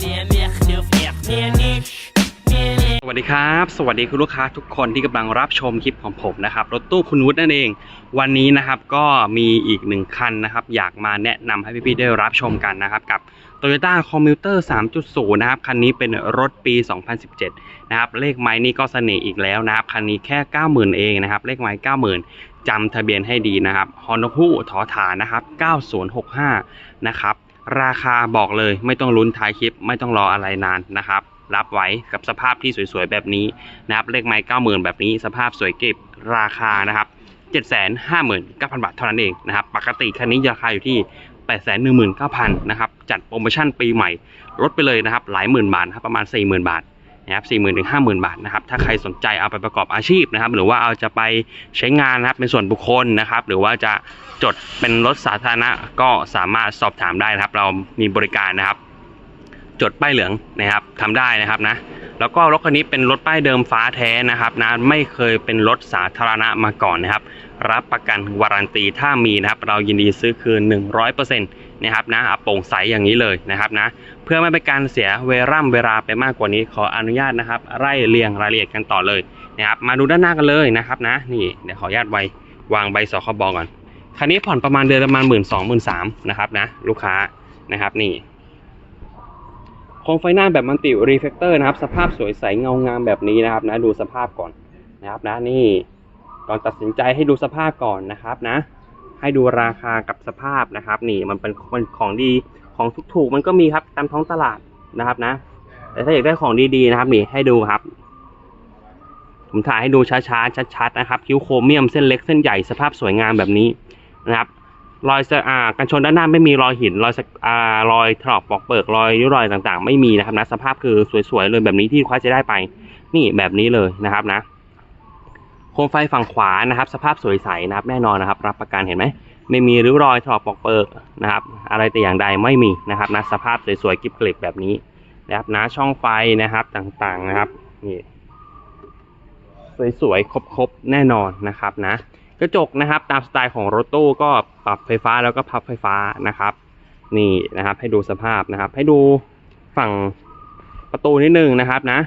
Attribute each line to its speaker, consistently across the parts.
Speaker 1: สวัสดีครับ สวัสดีคุณลูกค้าทุกคนที่กำลังรับชมคลิปของผมนะครับ รถตู้คุณวุฒินั่นเอง วันนี้นะครับก็มีอีกหนึ่งคันนะครับ อยากมาแนะนำให้พี่ๆได้รับชมกันนะครับ กับ Toyota Commuter 3.0 นะครับ คันนี้เป็นรถปี 2017 นะครับ เลขไม้นี่ก็เสน่ห์อีกแล้วนะครับ คันนี้แค่ 90,000 เองนะครับ เลขไม้ 90,000จำทะเบียนให้ดีนะครับฮอนฮูถอฐานนะครับ 9065 นะครับ ราคาบอกเลยไม่ต้องลุ้นท้ายคลิปไม่ต้องรออะไรนานนะครับรับไว้กับสภาพที่สวยๆแบบนี้นะครับเลขไม้เก้าหมื่นแบบนี้สภาพสวยเก็บราคานะครับเจ็ดแสนห้าหมื่นเก้าพันบาทเท่านั้นเองนะครับปกติคันนี้ราคาอยู่ที่แปดแสนหนึ่งหมื่นเก้าพันนะครับจัดโปรโมชั่นปีใหม่ลดไปเลยนะครับหลายหมื่นบาทนะครับประมาณสี่หมื่นบาท นะครับสี่หมื่นถึงห้าหมื่นบาทนะครับถ้าใครสนใจเอาไปประกอบอาชีพนะครับ หรือว่าเอาจะไปใช้งานนะครับเป็นส่วนบุคคลนะครับ หรือว่าจะจดเป็นรถสาธารณะก็สามารถสอบถามได้นะครับ เรามีบริการนะครับ จดป้ายเหลืองนะครับทำได้นะครับนะแล้วก็รถคันนี้เป็นรถป้ายเดิมฟ้าแท้นะครับนะไม่เคยเป็นรถสาธารณะมาก่อนนะครับ รับประกันวารันตีถ้ามีนะครับ เรายินดีซื้อคืน 100%น นะครับนะเอาโปร่งใสอย่างนี้เลยนะครับนะเพื่อไม่เป็นการเสียเวร่ำเวลาไปมากกว่านี้ขออนุญาตนะครับ ไล่เรียงรายละเอียดกันต่อเลยนะครับมาดูด้านหน้ากันเลยนะครับนะนี่เดี๋ยวขออนุญาตไว้วางใบสคบก่อนคันนี้ผ่อนประมาณเดือนประมาณหมื่นสองหมื่นสามนะครับนะลูกค้านะครับนี่โคมไฟหน้าแบบมันติรีเฟกเตอร์นะครับ สภาพสวยใสเงางามแบบนี้นะครับนะดูสภาพก่อนนะครับนะนี่ก่อนตัดสินใจให้ดูสภาพก่อนนะครับนะ ให้ดูราคากับสภาพนะครับ นี่มันเป็นมันของดีของถูกๆมันก็มีครับตามท้องตลาดนะครับนะ แต่ถ้าอยากได้ของดีๆนะครับ นี่ให้ดูครับ ผมถ่ายให้ดูช้าๆชัดๆนะครับ คิ้วโครเมียมเส้นเล็กเส้นใหญ่สภาพสวยงามแบบนี้นะครับรอยอ่ากันชนด้านหน้าไม่มีรอยหินรอยอ่ารอยถลอกปอกเปิกรอยริ้วรอยต่างๆ ไม่มีนะครับนะสภาพคือสวยๆเลยแบบนี้ที่ลูกค้าจะได้ไป นี่แบบนี้เลยนะครับนะ มไฟฝั่งขวานะครับ สภาพสวยใสนะครับแน่นอนนะครับ รับประกันเห็นไหมไม่มีริ้วรอยถลอกปอกเปิกนะครับ อะไรแต่อย่างใดไม่มีนะครับนะสภาพสวยๆกริบกล็บแบบนี้นะครับนะช่องไฟนะครับต่างๆนะครับนี่สวยๆครบๆแน่นอนนะครับนะกระจกนะครับตามสไตล์ของรถตู้ก็ปรับไฟฟ้าแล้วก็พับไฟฟ้านะครับ นี่นะครับ ให้ดูสภาพนะครับ ให้ดูฝั่งประตูนิดนึงนะครับนะ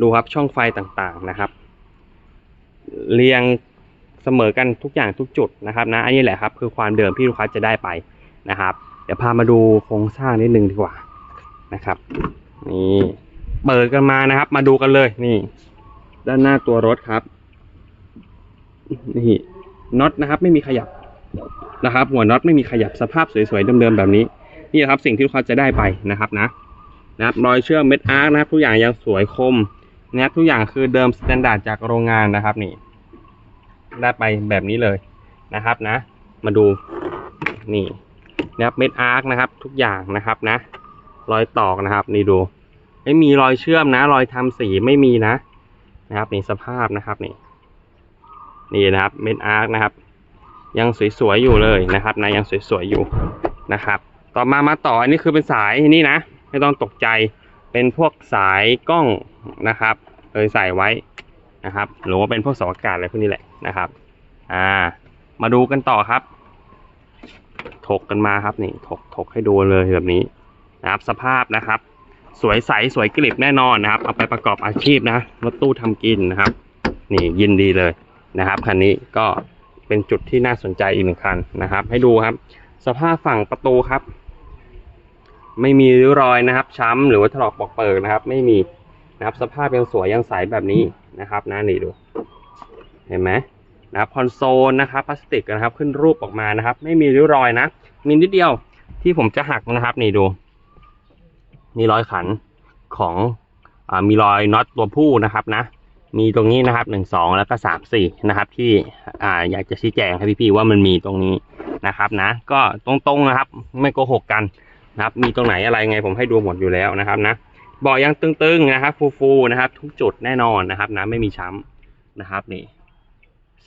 Speaker 1: ดูครับช่องไฟต่างๆนะครับ เรียงเสมอกันทุกอย่างทุกจุดนะครับนะอันนี้แหละครับคือความเดิมที่ลูกค้าจะได้ไปนะครับ เดี๋ยวพามาดูโครงสร้างนิดนึงดีกว่านะครับนี่เปิดกันมานะครับ มาดูกันเลยนี่ ด้านหน้าตัวรถครับนี่น็อตนะครับ ไม่มีขยับนะครับ หัวน็อตไม่มีขยับสภาพสวยๆเดิมๆแบบนี้นี่ครับสิ่งที่ลูกค้าจะได้ไปนะครับนะนะครับรอยเชื่อมเม็ดอาร์คนะครับทุกอย่างยังสวยคม นะครับทุกอย่างคือเดิมสแตนดาร์ดจากโรงงานนะครับนี่ ได้ไปแบบนี้เลยนะครับนะ มาดูนี่นะครับเม็ดอาร์คนะครับ ทุกอย่างนะครับนะ รอยตอกนะครับ นี่ดู ไม่มีรอยเชื่อมนะ รอยทำสีไม่มีนะ นะครับนี่สภาพนะครับนี่ นี่นะครับเม็ดอาร์คนะครับ ยังสวยๆอยู่เลยนะครับนะยังสวยๆอยู่นะครับ ต่อมามาต่ออันนี้คือเป็นสายนี่นะ ไม่ต้องตกใจ เป็นพวกสายกล้องนะครับเคยใส่ไว้นะครับ หรือว่าเป็นพวกสาอากาศอะไรพวกนี้แหละนะครับอ่ามาดูกันต่อครับ ถกกันมาครับนี่ถกถกให้ดูเลยแบบนี้นะครับ สภาพนะครับ สวยใสสวยกริบแน่นอนนะครับ เอาไปประกอบอาชีพนะรถตู้ทำกินนะครับ นี่ยินดีเลยนะครับคันนี้ก็เป็นจุดที่น่าสนใจอีกหนึ่งคันนะครับ ให้ดูครับ สภาพฝั่งประตูครับ ไม่มีริ้วรอยนะครับ ช้ำหรือว่าถลอกปอกเปิกนะครับ ไม่มีนะครับสภาพยังสวยยังใสแบบนี้นะครับนะนี่ดู เห็นไหมนะครับคอนโซลนะครับพลาสติกนะครับ ขึ้นรูปออกมานะครับ ไม่มีริ้วรอยนะมีนิดเดียวที่ผมจะหักนะครับ นี่ดูนี่รอยขันของอามีรอยน็อตตัวผู้นะครับนะ มีตรงนี้นะครับหนึ่งสองแล้วก็สามสี่นะครับ ที่อ่าอยากจะชี้แจงให้พี่ๆว่ามันมีตรงนี้นะครับนะ ก็ตรงๆนะครับ ไม่โกหกกัน นะครับ มีตรงไหนอะไรไงผมให้ดูหมดอยู่แล้วนะครับนะเบาะยังตึงๆนะครับ ฟูๆนะครับ ทุกจุดแน่นอนนะครับนะไม่มีช้ำนะครับนี่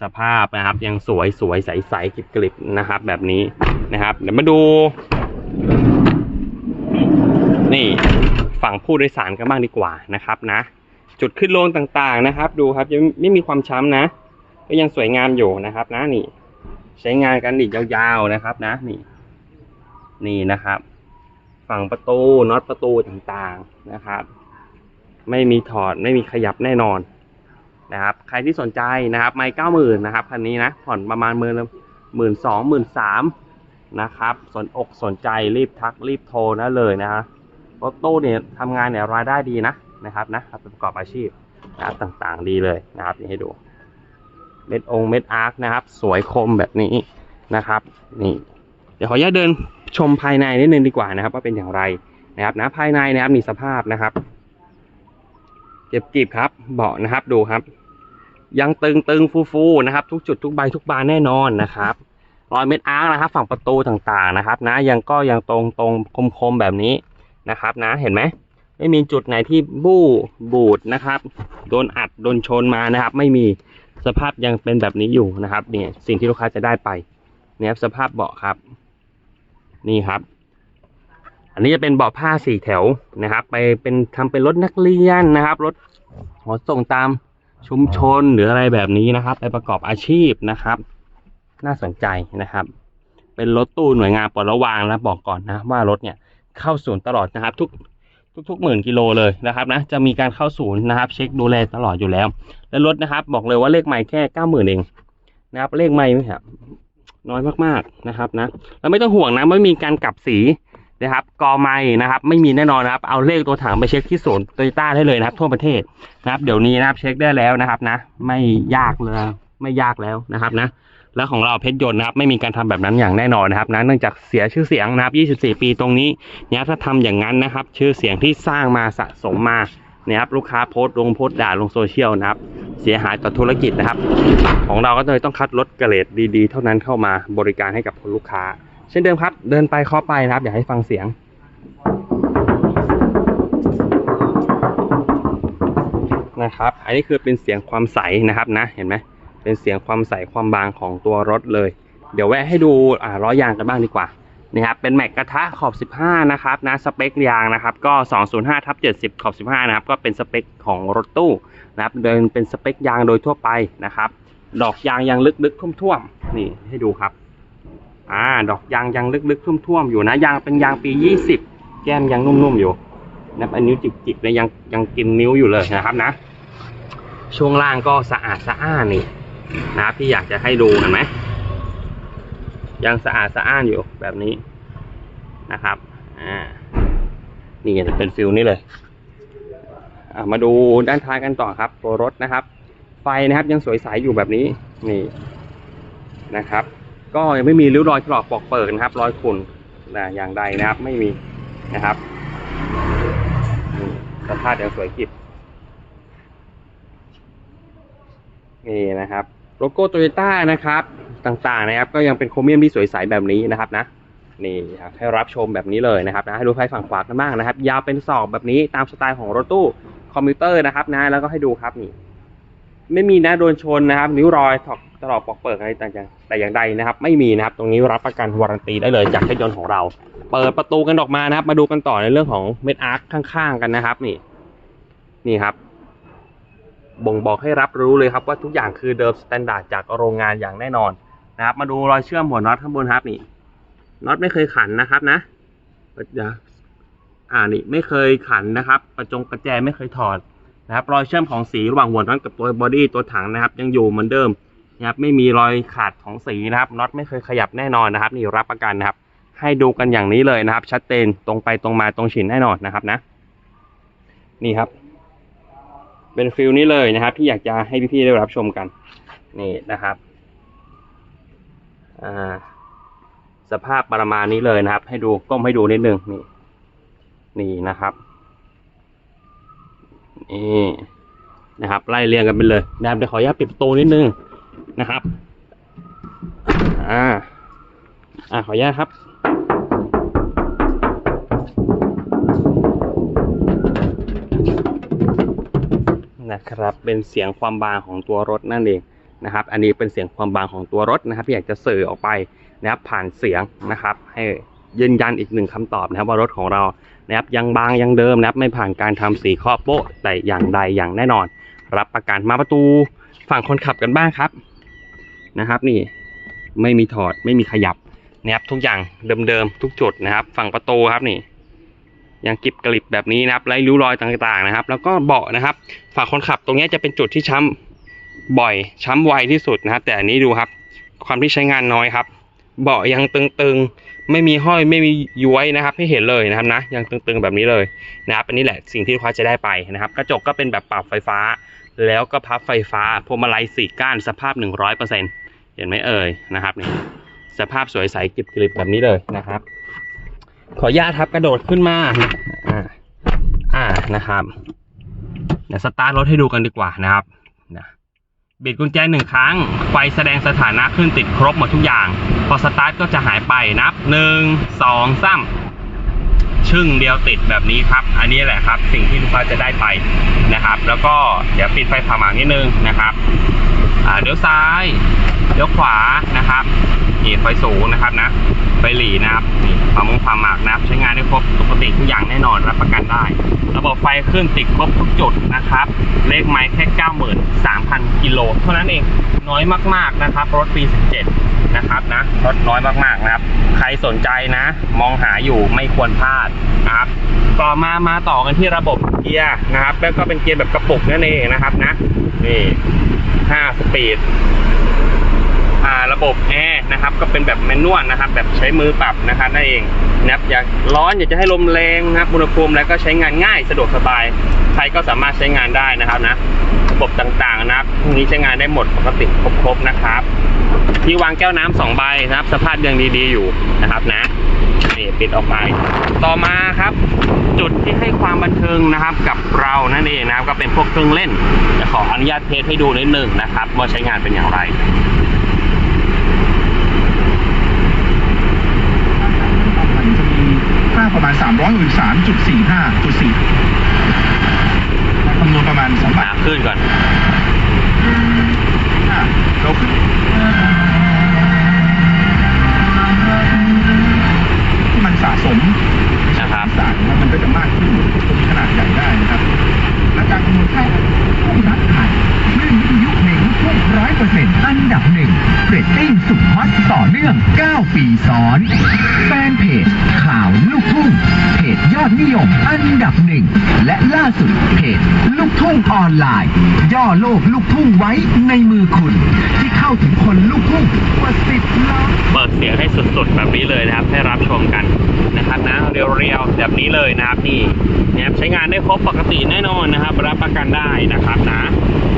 Speaker 1: สภาพนะครับ ยังสวยสวยใสๆกริบๆนะครับ แบบนี้นะครับ เดี๋ยวมาดู นี่ฝั่งผู้โดยสารกันบ้างดีกว่านะครับนะ จุดขึ้นลงต่างๆนะครับ ดูครับยังไม่มีความช้ำนะ ก็ยังสวยงามอยู่นะครับ นะนี่ ใช้งานกันอีกยาวๆนะครับ นะนี่ นี่นะครับ ฝั่งประตูน็อตประตูต่างๆนะครับ ไม่มีถอดไม่มีขยับแน่นอนนะครับ ใครที่สนใจนะครับไม่เก้าหมื่นนะครับคันนี้นะผ่อนประมาณหมื่นหมื่นสองหมื่นสามนะครับ สนอกสนใจรีบทักรีบโทรนะเลยนะฮะรถตู้เนี่ยทำงานเนี่ยรายได้ดีนะนะครับนะเอาไประกอบอาชีพนะครับต่างๆดีเลยนะครับนี่ให้ดู เม็ดองเม็ดอาร์คนะครับ สวยคมแบบนี้นะครับ นี่ เดี๋ยวขออนุญาตเดิน ชมภายในนิดนึงดีกว่านะครับ ว่าเป็นอย่างไรนะครับนะภายในนะครับมีสภาพนะครับ เก็บกีบครับ เบาะนะครับดูครับ ยังตึงตึงฟูฟูๆนะครับ ทุกจุดทุกใบทุกบานแน่นอนนะครับรอยเม็ดอาร์นะครับ ฝั่งประตูต่างๆนะครับ นะยังก็ยังตรงตรงคมคมๆแบบนี้นะครับ นะเห็นไหมไม่มีจุดไหนที่บู้บูดนะครับ โดนอัดโดนชนมานะครับ ไม่มีสภาพยังเป็นแบบนี้อยู่นะครับ เนี่ยสิ่งที่ลูกค้าจะได้ไปเนี่ยครับสภาพเบาะครับ นี่ครับ อันนี้จะเป็นเบาะผ้าสี่แถวนะครับ ไปเป็นทำเป็นรถนักเรียนนะครับ รถขนส่งตามชุมชนหรืออะไรแบบนี้นะครับ ไปประกอบอาชีพนะครับ น่าสนใจนะครับ เป็นรถตู้หน่วยงานปลดระวางนะบอกก่อนนะ ว่ารถเนี่ยเข้าศูนย์ตลอดนะครับ ทุกทุกๆหมื่นกิโลเลยนะครับนะจะมีการเข้าศูนย์นะครับ เช็คดูแลตลอดอยู่แล้ว และรถนะครับ บอกเลยว่าเลขใหม่แค่เก้าหมื่นเองนะครับเลขใหม่ครับ น้อยมากๆนะครับนะแล้วไม่ต้องห่วงนะไม่มีการกลับสีนะครับกอไม้นะครับ ไม่มีแน่นอนนะครับเอาเลขตัวถังไปเช็คที่ศูนย์โตโยต้าได้เลยนะครับ ทั่วประเทศนะครับ เดี๋ยวนี้นะครับเช็คได้แล้วนะครับนะ ไม่ยากเลยไม่ยากแล้วนะครับนะแล้วของเราเพชรยนต์นะครับไม่มีการทำแบบนั้นอย่างแน่นอนนะครับนะเนื่องจากเสียชื่อเสียงนะครับ 24 ปีตรงนี้เนี่ยถ้าทำอย่างนั้นนะครับ ชื่อเสียงที่สร้างมาสะสมมาเนี่ยครับลูกค้าโพสต์ลงโพสต์ด่าลงโซเชียลนะครับ เสียหายต่อธุรกิจนะครับ ของเราก็เลยต้องคัดรถเกรดดีๆ เท่านั้นเข้ามาบริการให้กับคุณลูกค้า เช่นเดิมครับ เดินไปเคาะไปนะครับ อยากให้ฟังเสียง นะครับ อันนี้คือเป็นเสียงความใสนะครับนะเห็นไหมเป็นเสียงความใสความบางของตัวรถเลย เดี๋ยวแวะให้ดูอ่าล้อยางกันบ้างดีกว่า นะครับเป็นแม็กกระทะขอบ 15 นะครับนะสเปคยางนะครับก็ 205ทับ70 ขอบ 15 นะครับก็เป็นสเปคของรถตู้นะครับเดินเป็นสเปคยางโดยทั่วไปนะครับ ดอกยางยังลึกๆท่วมๆนี่ให้ดูครับอ่าดอกยางยังลึกๆท่วมๆอยู่นะยางเป็นยางปี 20 แก้มยังนุ่มๆอยู่นะครับอันนิ้วจิกๆเลยยังยังกินนิ้วอยู่เลยนะครับนะ ช่วงล่างก็สะอาดสะอ้านนี่นะครับที่อยากจะให้ดูเห็นไหม ยังสะอาดสะอ้านอยู่แบบนี้นะครับ อ่า นี่จะเป็นฟิลนี้เลยอ่ามาดูด้านท้ายกันต่อครับ ตัวรถนะครับ ไฟนะครับยังสวยใสอยู่แบบนี้ นี่นะครับ ก็ยังไม่มีริ้วรอยถลอกปอกเปิดนะครับ รอยขุ่นนะอย่างใดนะครับ ไม่มีนะครับสภาพยังสวยกิบนี่นะครับ โลโก้โตโยต้านะครับต่างๆนะครับก็ยังเป็นโครเมียมที่สวยใสแบบนี้นะครับนะนี่ครับให้รับชมแบบนี้เลยนะครับนะให้ดูไฟฝั่งขวากันบ้างนะครับ ยาวเป็นศอกแบบนี้ตามสไตล์ของรถตู้คอมพิวเตอร์นะครับนะแล้วก็ให้ดูครับนี่ไม่มีนะโดนชนนะครับ นิ้วรอยถอกตลอกปอกเปิดอะไรต่างๆแต่อย่างใดนะครับ ไม่มีนะครับ ตรงนี้รับประกันวารันตีได้เลยจากเครื่องยนต์ของเรา เปิดประตูกันออกมานะครับ มาดูกันต่อในเรื่องของเม็ดอาร์คข้างๆกันนะครับ นี่ นี่ครับ บ่งบอกให้รับรู้เลยครับว่าทุกอย่างคือเดิมสแตนดาร์ดจากโรงงานอย่างแน่นอนนะครับ มาดูรอยเชื่อมหัวน็อตข้างบนครับนี่น็อตไม่เคยขันนะครับนะเดี๋ยวอ่านี่ไม่เคยขันนะครับ ประจงประแจไม่เคยถอดนะครับ รอยเชื่อมของสีระหว่างหัวน็อตกับตัวบอดี้ตัวถังนะครับ ยังอยู่เหมือนเดิมนะครับ ไม่มีรอยขาดของสีนะครับน็อตไม่เคยขยับแน่นอนนะครับ นี่รับประกันนะครับ ให้ดูกันอย่างนี้เลยนะครับ ชัดเจนตรงไปตรงมาตรงฉินแน่นอนนะครับนะ นี่ครับ เป็นฟิลนี้เลยนะครับ ที่อยากจะให้พี่ๆได้รับชมกัน นี่นะครับอ่าสภาพประมาณนี้เลยนะครับ ให้ดูก้มให้ดูนิดนึงนี่นี่นะครับนี่นะครับไล่เรียงกันไปเลยนะครับเดี๋ยวขออนุญาตปิดประตูนิดนึงนะครับอ่าอ่าขออนุญาตครับ นะครับ เป็นเสียงความบางของตัวรถนั่นเองนะครับ อันนี้เป็นเสียงความบางของตัวรถนะครับที่อยากจะสื่อออกไปนะครับผ่านเสียงนะครับ ให้ยืนยันอีกหนึ่งคำตอบนะครับว่ารถของเรานะครับยังบางยังเดิมนะครับไม่ผ่านการทำสีข้อโป๊ะแต่อย่างใดอย่างแน่นอน รับประกันมาประตูฝั่งคนขับกันบ้างครับนะครับ นี่ไม่มีถอดไม่มีขยับนะครับทุกอย่างเดิมๆทุกจุดนะครับ ฝั่งประตูครับนี่ ยังกริบกริบแบบนี้นะครับไร้ริ้วรอยต่างๆนะครับ แล้วก็เบาะนะครับ ฝั่งคนขับตรงนี้จะเป็นจุดที่ช้ำบ่อยช้ำไวที่สุดนะครับแต่อันนี้ดูครับ ความที่ใช้งานน้อยครับ เบาะยังตึงๆ ไม่มีห้อยไม่มีย้วยนะครับ ให้เห็นเลยนะครับนะยังตึงๆแบบนี้เลยนะครับอันนี้แหละสิ่งที่ลูกค้าจะได้ไปนะครับ กระจกก็เป็นแบบปรับไฟฟ้า แล้วก็พับไฟฟ้าพวงมาลัยสี่ก้านสภาพ 100%เห็นไหมเอ่ยนะครับนี่สภาพสวยใสกริบๆแบบนี้เลยนะครับ ขออนุญาตครับกระโดดขึ้นมาอ่าอ่านะครับเดี๋ยวสตาร์ทรถให้ดูกันดีกว่านะครับนะบิดกุญแจหนึ่งครั้ง ไฟแสดงสถานะขึ้นติดครบหมดทุกอย่าง พอสตาร์ทก็จะหายไปนับหนึ่งสองสามชึ่งเดียวติดแบบนี้ครับ อันนี้แหละครับ สิ่งที่ลูกค้าจะได้ไปนะครับ แล้วก็เดี๋ยวปิดไฟผ่าหมากนิดนึงนะครับ อ่าเดี๋ยวซ้ายเดี๋ยวขวานะครับนี่ไฟสูงนะครับนะไฟหลีนะครับนี่ความมุงความหมากนะครับ ใช้งานได้ครบปกติทุกอย่างแน่นอนรับประกันได้ ระบบไฟขึ้นติดครบทุกจุดนะครับ เลขไม้แค่ 93,000 กิโลเท่านั้นเองน้อยมากๆนะครับ รถปี 17 นะครับนะรถน้อยมากๆนะครับ ใครสนใจนะ มองหาอยู่ไม่ควรพลาดนะครับต่อมามาต่อกันที่ระบบเกียร์นะครับ แล้วก็เป็นเกียร์แบบกระปุกนั่นเองนะครับนะ นี่5สปีดอ่าระบบแอร์นะครับ ก็เป็นแบบแมนนวลนะครับ แบบใช้มือปรับนะครับนั่นเองนะครับอยากร้อนอยากจะให้ลมแรงนะครับอุณหภูมิแล้วก็ใช้งานง่ายสะดวกสบาย ใครก็สามารถใช้งานได้นะครับนะระบบต่างๆนะครับนี้ใช้งานได้หมดปกติครบๆนะครับ ที่วางแก้วน้ำสองใบนะครับ สภาพยังดีๆอยู่นะครับนะ ปิดออกไปต่อมาครับจุดที่ให้ความบันเทิงนะครับกับเรานั่นเองนะครับก็เป็นพวกเครื่องเล่นจะขออนุญาตเทสให้ดูนิดหนึ่งนะครับว่าใช้งานเป็นอย่างไร
Speaker 2: มันจะมีค่าประมาณ 363.45.4คำนวณประมาณ2บาท
Speaker 1: น้ำขึ้นก่อน
Speaker 2: อะเราขึ้น
Speaker 3: 9 ปีซ้อน แฟนเพจข่าวลูกทุ่ง เพจยอดนิยมอันดับหนึ่ง และล่าสุดเพจลูกทุ่งออนไลน์ ย่อโลกลูกทุ่งไว้ในมือคุณ ที่เข้าถึงคนลูกทุ่งกว่าสิบล้าน
Speaker 1: เปิดเสียงให้สุดๆ แบบนี้เลยนะครับ ให้รับชมกันนะครับนะเรียวๆ แบบนี้เลยนะครับนี่นะครับใช้งานได้ครบปกติแน่นอนนะครับ รับประกันได้นะครับนะ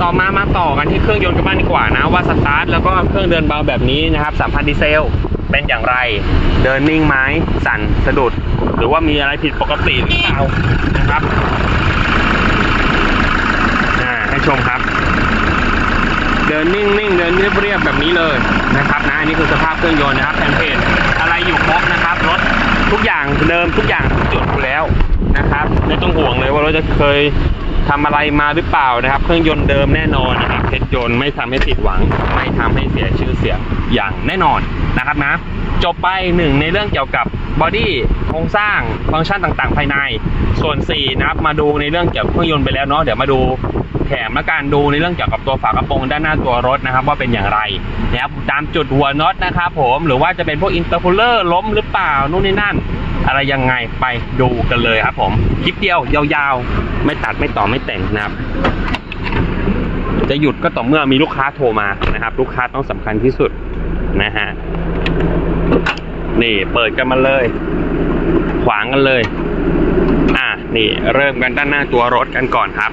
Speaker 1: ต่อมามาต่อกันที่เครื่องยนต์กันบ้างดีกว่านะว่าสตาร์ทแล้วก็เครื่องเดินเบาแบบนี้นะครับสัมพันธ์ดีเซล เป็นอย่างไร เดินนิ่งไหมสั่นสะดุด หรือว่ามีอะไรผิดปกติหรือเปล่านะครับอ่าให้ชมครับ เดินนิ่งๆเดินเรียบๆแบบนี้เลยนะครับนะอันนี้คือสภาพเครื่องยนต์นะครับแผ่นเพจอะไรอยู่ครบนะครับรถทุกอย่างเดิมทุกอย่างจุดอยู่แล้วนะครับไม่ต้องห่วงเลยว่ารถจะเคย ทำอะไรมาหรือเปล่านะครับ เครื่องยนต์เดิมแน่นอนนะครับเพชรยนต์ไม่ทำให้ผิดหวัง ไม่ทำให้เสียชื่อเสียงอย่างแน่นอนนะครับนะ จบไปหนึ่งในเรื่องเกี่ยวกับบอดี้โครงสร้างฟังก์ชันต่างๆ ภายใน ส่วน4นะครับมาดูในเรื่องเกี่ยวกับเครื่องยนต์ไปแล้วเนาะเดี๋ยวมาดูแถมและการดูในเรื่องเกี่ยวกับตัวฝากระโปรงด้านหน้าตัวรถนะครับ ว่าเป็นอย่างไรนะครับตามจุดหัวน็อตนะครับผมหรือว่าจะเป็นพวกอินเตอร์คูลเลอร์ล้มหรือเปล่านู่นนี่นั่น อะไรยังไงไปดูกันเลยครับผม คลิปเดียวยาวๆ ไม่ตัดไม่ต่อไม่แต่งนะครับ จะหยุดก็ต่อเมื่อมีลูกค้าโทรมานะครับ ลูกค้าต้องสำคัญที่สุดนะฮะนี่เปิดกันมาเลย ขวางกันเลย อ่านี่เริ่มกันด้านหน้าตัวรถกันก่อนครับ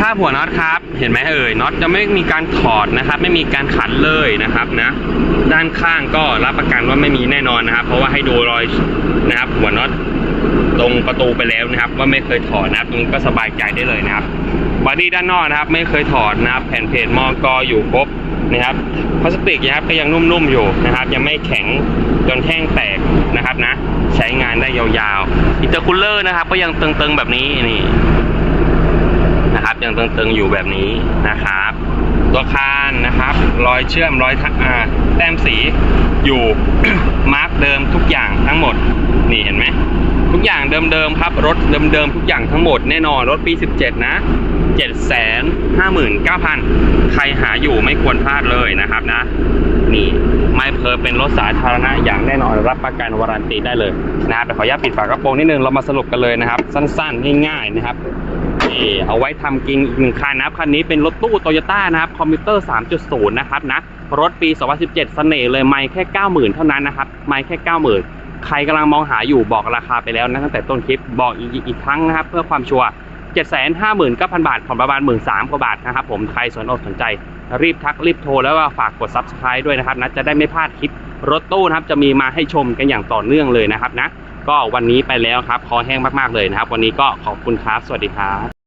Speaker 1: ภาพหัวน็อตครับ เห็นไหมเอ่ยน็อตจะไม่มีการถอดนะครับ ไม่มีการขันเลยนะครับนะ ด้านข้างก็รับประกันว่าไม่มีแน่นอนนะครับ เพราะว่าให้ดูรอยนะครับ หัวน็อตตรงประตูไปแล้วนะครับ ว่าไม่เคยถอดนะครับตรงนี้ก็สบายใจได้เลยนะครับบอดี้ด้านนอกนะครับ ไม่เคยถอดนะครับ แผ่นเพจมอกออยู่ครบนะครับพลาสติกนะครับก็ยังนุ่มๆอยู่นะครับ ยังไม่แข็งจนแห้งแตกนะครับนะ ใช้งานได้ยาวๆอินเตอร์คูลเลอร์นะครับ ก็ยังตึงๆแบบนี้นี่ นะครับ ยังตึงๆอยู่แบบนี้นะครับ ตัวคานนะครับ รอยเชื่อมรอยทักอ่าแต้มสีอยู่ มาร์กเดิมทุกอย่างทั้งหมด นี่เห็นไหมทุกอย่างเดิมๆครับ รถเดิมๆทุกอย่างทั้งหมดแน่นอนรถปี 17 นะ7 5 9 0 0 0 ใครหาอยู่ไม่ควรพลาดเลยนะครับนะ นี่ไม่เพอเป็นรถสาธารณะอย่างแน่นอนรับประกันวารันตีได้เลยนะครับแต่ขออนุญาตปิดฝากระโปรงนิดนึงเรามาสรุปกันเลยนะครับ สั้นๆ ง่ายๆนะครับ เอาไว้ทำกินอีกหนึ่งคันนะครับ คันนี้เป็นรถตู้โตโยต้านะครับ คอมพิวเตอร์ 3.0 นะครับนะ รถปี 2017 เสน่ห์เลยไม่แค่ 90,000 เท่านั้นนะครับ ไม่แค่ 90,000 ใครกำลังมองหาอยู่บอกราคาไปแล้วนะตั้งแต่ต้นคลิป บอกอีกอีกครั้งนะครับ เพื่อความชัวร์759,000 บาท ผ่อนประมาณ 13,000กว่าบาทนะครับผม ใครสนอกสนใจ รีบทักรีบโทรแล้วก็ฝากกด Subscribe ด้วยนะครับนะ จะได้ไม่พลาดคลิปรถตู้นะครับ จะมีมาให้ชมกันอย่างต่อเนื่องเลยนะครับนะ ก็วันนี้ไปแล้วครับ คอแห้งมากๆเลยนะครับ วันนี้ก็ขอบคุณครับ สวัสดีครับ